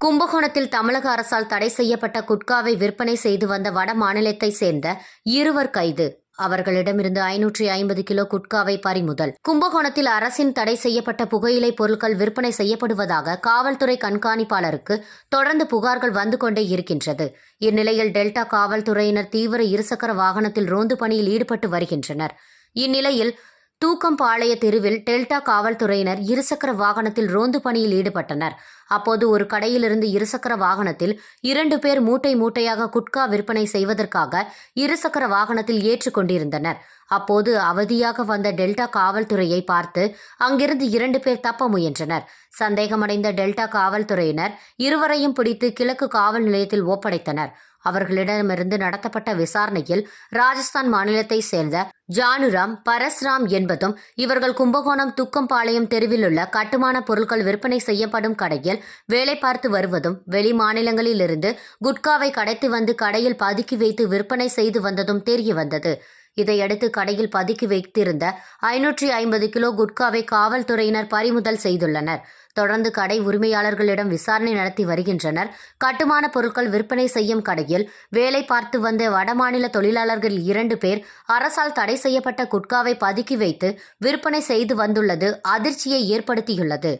கும்பகோணத்தில் தமிழக அரசால் தடை செய்யப்பட்ட குட்காவை விற்பனை செய்து வந்த வட மாநிலத்தை சேர்ந்த இருவர் கைது. அவர்களிடமிருந்து ஐநூற்றி ஐம்பது கிலோ குட்காவை பறிமுதல். கும்பகோணத்தில் அரசின் தடை செய்யப்பட்ட புகையிலை பொருட்கள் விற்பனை செய்யப்படுவதாக காவல்துறை கண்காணிப்பாளருக்கு தொடர்ந்து புகார்கள் வந்து கொண்டே இருக்கின்றது. இந்நிலையில் டெல்டா காவல்துறையினர் தீவிர இருசக்கர வாகனத்தில் ரோந்து பணியில் ஈடுபட்டு வருகின்றனர். இந்நிலையில் தூக்கம்பாளைய தெருவில் டெல்டா காவல்துறையினர் இருசக்கர வாகனத்தில் ரோந்து பணியில் ஈடுபட்டனர். அப்போது ஒரு கடையிலிருந்து இருசக்கர வாகனத்தில் இரண்டு பேர் மூட்டை மூட்டையாக குட்கா விற்பனை செய்வதற்காக இருசக்கர வாகனத்தில் ஏற்றுக்கொண்டிருந்தனர் அப்போது அவதியாக வந்த டெல்டா காவல்துறையை பார்த்து அங்கிருந்து இரண்டு பேர் தப்ப முயன்றனர். சந்தேகமடைந்த டெல்டா காவல்துறையினர் இருவரையும் பிடித்து கிழக்கு காவல் நிலையத்தில் ஒப்படைத்தனர். அவர்களிடமிருந்து நடத்தப்பட்ட விசாரணையில் ராஜஸ்தான் மாநிலத்தை சேர்ந்த ஜானுராம் பரஸ்ராம் என்பதும் இவர்கள் கும்பகோணம் துக்கம்பாளையம் தெருவில் உள்ள கட்டுமான பொருட்கள் விற்பனை செய்யப்படும் கடையில் வேலை பார்த்து வருவதும் வெளி மாநிலங்களிலிருந்து குட்காவை கடைத்து வந்து கடையில் பதுக்கி வைத்து விற்பனை செய்து வந்ததும் தெரிய வந்தது இதையடுத்து கடையில் பதுக்கி வைத்திருந்த ஐநூற்றி ஐம்பது கிலோ குட்காவை காவல்துறையினர் பறிமுதல் செய்துள்ளனர். தொடர்ந்து கடை உரிமையாளர்களிடம் விசாரணை நடத்தி வருகின்றனர். கட்டுமான பொருட்கள் விற்பனை செய்யும் கடையில் வேலை பார்த்து வந்த வடமாநில தொழிலாளர்கள் இரண்டு பேர் அரசால் தடை செய்யப்பட்ட குட்காவை பதுக்கி வைத்து விற்பனை செய்து வந்துள்ளது அதிர்ச்சியை ஏற்படுத்தியுள்ளது.